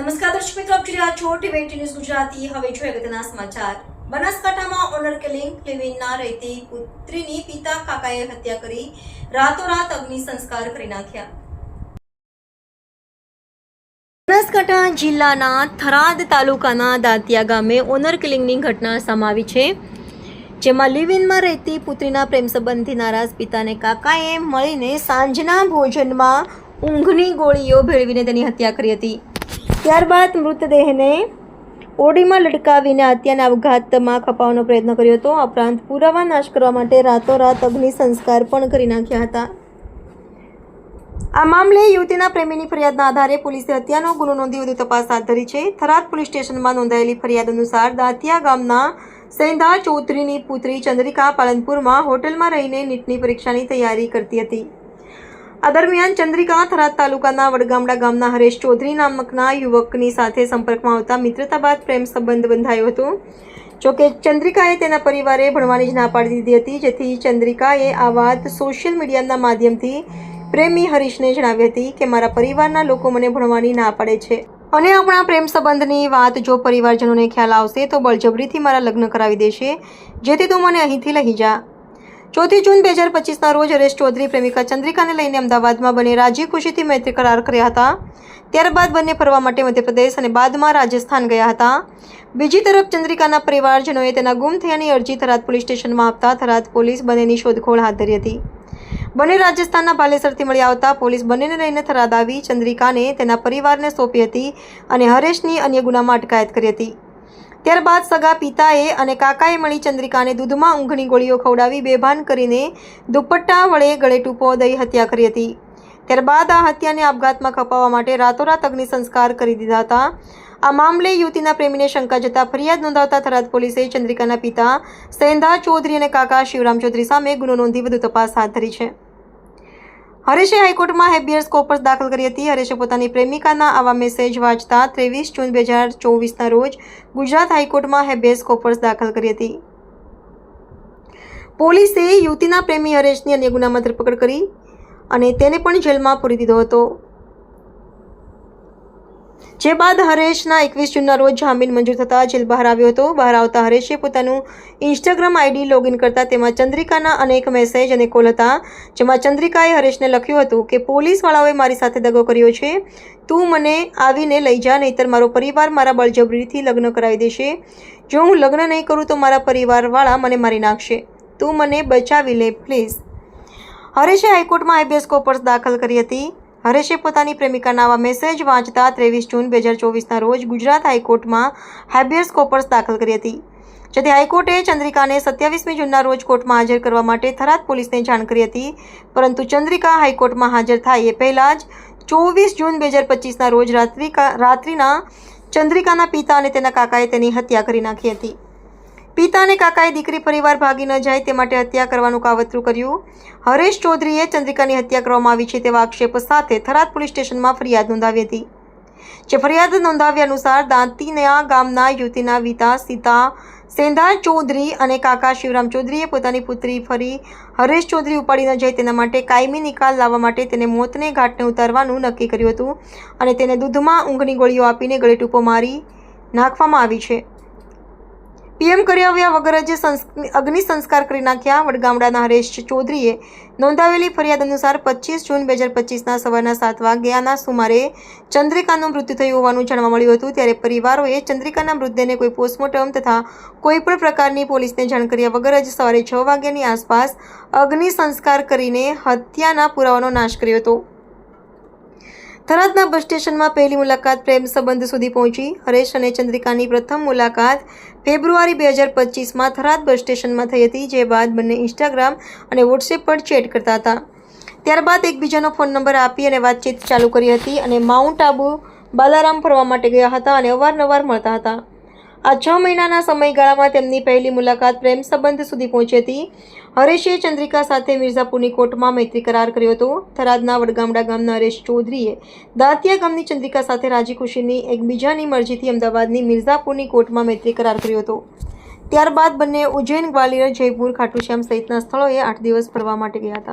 નમસ્કાર દર્શક મિત્રો, આપ જોઈ રહ્યા છો ટીવી ન્યૂઝ ગુજરાતી. હવે જોઈએ અગત્યના સમાચાર. બનાસકાંઠામાં ઓનર કિલિંગ લિવિંગના રહેતી પુત્રીની પિતા કાકાએ હત્યા કરી, રાતોરાત અગ્નિ સંસ્કાર કરી નાખ્યા. બનાસકાંઠા જિલ્લાના થરાદ તાલુકાના દાંતિયા ગામે ઓનર કિલિંગની ઘટના સમાવી છે, જેમાં લિવિનમાં રહેતી પુત્રીના પ્રેમ સંબંધથી નારાજ પિતાને કાકાએ મળીને સાંજના ભોજનમાં ઊંઘની ગોળીઓ ભેળવીને તેની હત્યા કરી હતી. ત્યારબાદ મૃતદેહને ઓડીમાં લટકાવીને હત્યાના અવઘાતમાં ખપાવવાનો પ્રયત્ન કર્યો હતો. આ ઉપરાંત પુરાવા નાશ કરવા માટે રાતોરાત અગ્નિ સંસ્કાર પણ કરી નાખ્યા હતા. આ મામલે યુવતીના પ્રેમીની ફરિયાદના આધારે પોલીસે હત્યાનો ગુનો નોંધી વધુ તપાસ હાથ ધરી છે. થરાદ પોલીસ સ્ટેશનમાં નોંધાયેલી ફરિયાદ અનુસાર દાંતિયા ગામના સૈંધા ચૌધરીની પુત્રી ચંદ્રિકા પાલનપુરમાં હોટલમાં રહીને નીટની પરીક્ષાની તૈયારી કરતી હતી. આ દરમિયાન ચંદ્રિકા થરાદ તાલુકાના વડગામડા ગામના હરેશ ચૌધરી નામકના યુવકની સાથે સંપર્કમાં આવતા મિત્રતા બાદ પ્રેમ સંબંધ બંધાયો હતો. જોકે ચંદ્રિકાએ તેના પરિવારે ભણવાની જ ના પાડી દીધી હતી, જેથી ચંદ્રિકાએ આ વાત સોશિયલ મીડિયાના માધ્યમથી પ્રેમી હરીશને જણાવી હતી કે, મારા પરિવારના લોકો મને ભણવાની ના પાડે છે. અને આપણા પ્રેમ સંબંધની વાત જો પરિવારજનોને ખ્યાલ આવશે, તો બળજબરીથી મારા લગ્ન કરાવી દેશે. જેથી તું મને અહીંથી લઈ જા. ચોથી જૂન બે હજાર પચીસના રોજ હરેશ ચૌધરી, પ્રેમિકા ચંદ્રિકાને લઈને અમદાવાદમાં બંને રાજી ખુશીથી મૈત્રી કરાર કર્યા હતા. ત્યારબાદ બંને ફરવા માટે મધ્યપ્રદેશ અને બાદમાં રાજસ્થાન ગયા હતા. બીજી તરફ ચંદ્રિકાના પરિવારજનોએ તેના ગુમ થયાની અરજી થરાદ પોલીસ સ્ટેશનમાં આપતા થરાદ પોલીસ બંનેની શોધખોળ હાથ ધરી હતી. બંને રાજસ્થાનના બાલેસરથી મળી આવતા પોલીસ બંનેને લઈને થરાદ આવી ચંદ્રિકાને તેના પરિવારને સોંપી હતી અને હરેશની અન્ય ગુનામાં અટકાયત કરી હતી. ત્યારબાદ સગા પિતાએ અને કાકાએ મળી ચંદ્રિકાને દૂધમાં ઊંઘની ગોળીઓ ખવડાવી બેભાન કરીને દુપટ્ટા વડે ગળે ટૂંપો દઈ હત્યા કરી હતી. ત્યારબાદ આ હત્યાને આપઘાતમાં ખપાવવા માટે રાતોરાત અગ્નિ સંસ્કાર કરી દીધા હતા. આ મામલે યુવતીના પ્રેમીને શંકા જતા ફરિયાદ નોંધાવતા થરાદ પોલીસે ચંદ્રિકાના પિતા સેંધા ચૌધરી અને કાકા શિવરામ ચૌધરી સામે ગુનો નોંધી વધુ તપાસ હાથ ધરી છે. હરેશે હાઈકોર્ટમાં હેબિયર્સ કોર્પસ દાખલ કરી હતી. હરેશે પોતાની પ્રેમિકાના આવા મેસેજ વાંચતા ત્રેવીસ જૂન બે હજાર ચોવીસના રોજ ગુજરાત હાઈકોર્ટમાં હેબિયસ કોર્પસ દાખલ કરી હતી. પોલીસે યુવતીના પ્રેમી હરેશની અન્ય ગુનામાં ધરપકડ કરી અને તેને પણ જેલમાં પૂરી દીધો હતો. જે બાદ હરેશના એકવીસ જૂનના રોજ જામીન મંજૂર થતાં જેલ બહાર આવ્યો હતો. બહાર આવતા હરેશે પોતાનું ઇન્સ્ટાગ્રામ આઈડી લોગિન કરતા તેમાં ચંદ્રિકાના અનેક મેસેજ અને કોલ હતા, જેમાં ચંદ્રિકાએ હરેશને લખ્યું હતું કે, પોલીસવાળાઓએ મારી સાથે દગો કર્યો છે. તું મને આવીને લઈ જા, નહીંતર મારો પરિવાર મારા બળજબરીથી લગ્ન કરાવી દેશે. જો હું લગ્ન નહીં કરું તો મારા પરિવારવાળા મને મારી નાખશે. તું મને બચાવી લે પ્લીઝ હરેશે હાઈકોર્ટમાં આઈબીએસ કોપર્સ દાખલ કરી હતી. હરેશે પોતાની પ્રેમિકાના આવા મેસેજ વાંચતા ત્રેવીસ જૂન બે હજાર ચોવીસના રોજ ગુજરાત હાઈકોર્ટમાં હાઇબિયસ કોપર્સ દાખલ કરી હતી. જેથી હાઈકોર્ટે ચંદ્રિકાને સત્યાવીસમી જૂનના રોજ કોર્ટમાં હાજર કરવા માટે થરાદ પોલીસને જાણ કરી હતી. પરંતુ ચંદ્રિકા હાઈકોર્ટમાં હાજર થાય એ પહેલાં જ ચોવીસ જૂન બે હજાર પચીસના રોજ રાત્રિ રાત્રિના ચંદ્રિકાના પિતા અને તેના કાકાએ તેની હત્યા કરી નાખી હતી. પિતા અને કાકાએ દીકરી પરિવાર ભાગી ન જાય તે માટે હત્યા કરવાનું કાવતરું કર્યું. હરેશ ચૌધરીએ ચંદ્રિકાની હત્યા કરવામાં આવી છે તેવા આક્ષેપ સાથે થરાદ પોલીસ સ્ટેશનમાં ફરિયાદ નોંધાવી હતી. જે ફરિયાદ નોંધાવ્યા અનુસાર દાંતીના ગામના યુવતીના વિતા સીતા સેંધા ચૌધરી અને કાકા શિવરામ ચૌધરીએ પોતાની પુત્રી ફરી હરેશ ચૌધરી ઉપાડી ન જાય તેના માટે કાયમી નિકાલ લાવવા માટે તેને મોતને ઘાટને ઉતારવાનું નક્કી કર્યું હતું અને તેને દૂધમાં ઊંઘની ગોળીઓ આપીને ગળે ટૂંપો મારી નાખવામાં આવી છે. પીએમ કર્યા વગર જ અગ્નિ સંસ્કાર કરી નાખ્યા. વડગામડાના હરેશ ચૌધરીએ નોંધાવેલી ફરિયાદ અનુસાર પચીસ જૂન બે હજાર પચીસના સવારના સાત વાગ્યાના સુમારે ચંદ્રિકાનું મૃત્યુ થયું હોવાનું જાણવા મળ્યું હતું. ત્યારે પરિવારોએ ચંદ્રિકાના મૃતદેહને કોઈ પોસ્ટમોર્ટમ તથા કોઈપણ પ્રકારની પોલીસને જાણ કર્યા વગર જ સવારે છ વાગ્યાની આસપાસ અગ્નિ સંસ્કાર કરીને હત્યાના પુરાવાનો નાશ કર્યો હતો. થરાદના બસ સ્ટેશનમાં પહેલી મુલાકાત પ્રેમ સંબંધ સુધી પહોંચી. હરેશ અને ચંદ્રિકાની પ્રથમ મુલાકાત ફેબ્રુઆરી બે હજાર પચીસમાં થરાદ બસ સ્ટેશનમાં થઈ હતી, જે બાદ બંને ઇન્સ્ટાગ્રામ અને વોટ્સએપ પર ચેટ કરતા હતા. ત્યારબાદ એકબીજાનો ફોન નંબર આપી અને વાતચીત ચાલુ કરી હતી અને માઉન્ટ આબુ બાલારામ ફરવા માટે ગયા હતા અને અવારનવાર મળતા હતા. આ છ મહિનાના સમયગાળામાં તેમની પહેલી મુલાકાત પ્રેમ સંબંધ સુધી પહોંચી હતી. હરેશે ચંદ્રિકા સાથે મિર્ઝાપુરની કોર્ટમાં મૈત્રી કરાર કર્યો હતો. થરાદના વડગામડા ગામના હરેશ ચૌધરીએ દાંતિયા ગામની ચંદ્રિકા સાથે રાજીખુશીની એકબીજાની મરજીથી અમદાવાદની મિર્ઝાપુરની કોર્ટમાં મૈત્રી કરાર કર્યો હતો. ત્યારબાદ બંને ઉજ્જૈન ગ્વાલિયર, જયપુર, ખાટુશ્યામ સહિતના સ્થળોએ આઠ દિવસ ફરવા માટે ગયા હતા.